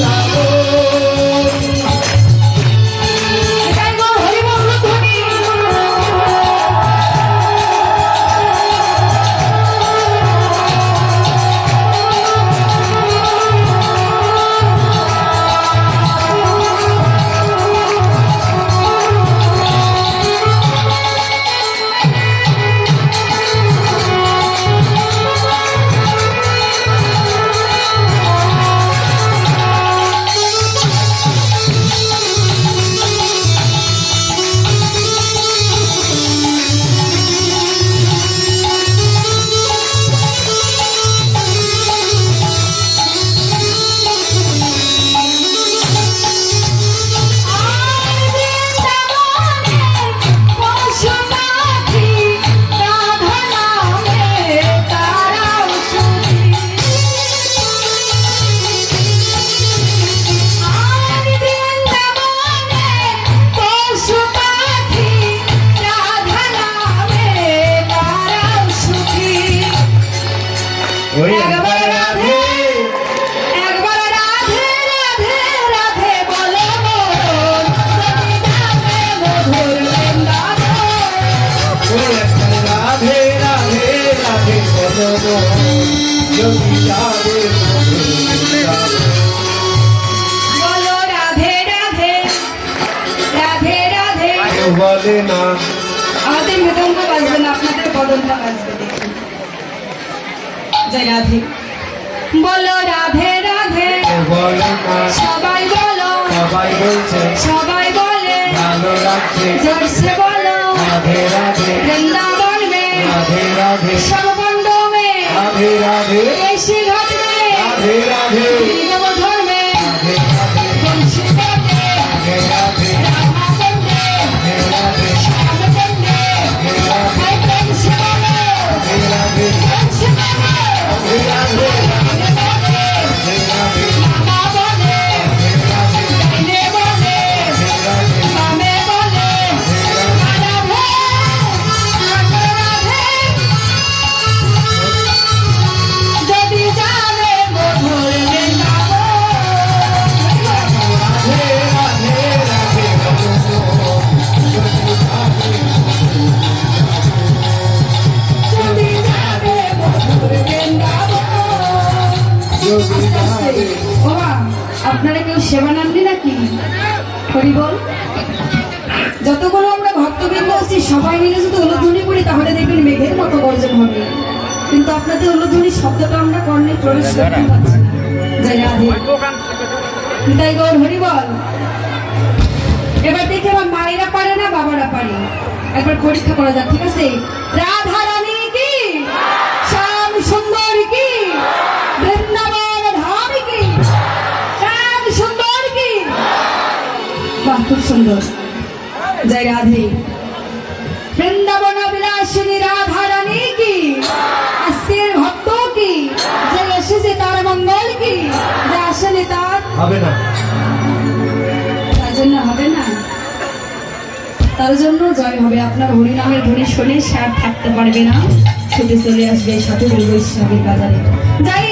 sabor. যদি যাবে বলো রাধে রাধে। রাধে রাধে। কেউ বলে না। আমাদের মৃদঙ্গ বাজবে না আপনাদের বদনটা বাজবে। দেখুন জয় রাধে। বলো রাধে রাধে। কেউ বলে না। সবাই বলো। সবাই বলছে সবাই বলে। ভালো লাগছে। জোরসে বলো। রাধে রাধে। বৃন্দাবন মে। রাধে রাধে। মে রাধে রাধে। রাধে। রাধে আপনারা কেউ সেবা নামনি নাকি? হরি বল। যতগুলো আমরা ভক্তবৃন্দ আছি, সবাই মিলে যদি উলুধ্বনি করি, তাহলে দেখবেন মেঘের মতো গর্জন হবে। কিন্তু আপনাদের উলুধ্বনি শব্দটা আমরা কর্ণে প্রবেশ করতে পারছি তাই গৌর, হরি বল। এবার দেখে আমার মায়েরা পারে না, বাবারা পারে। একবার পরীক্ষা করা যাক, ঠিক আছে? রাধা। খুব সুন্দর। জয় রাধে। বৃন্দাবন বিলাসিনী রাধা রানী কি? আজকের ভক্ত কি? যে এসেছে তার মঙ্গল কি? যে আসেনি তার হবে না। তার জন্য হবে না। তার জন্য জয় হবে। আপনার হরিনামের ধ্বনি শুনে সে আর থাকতে পারবে না। ছুটে চলে আসবে সাথে বৈষ্ণবের বাজারে। যাই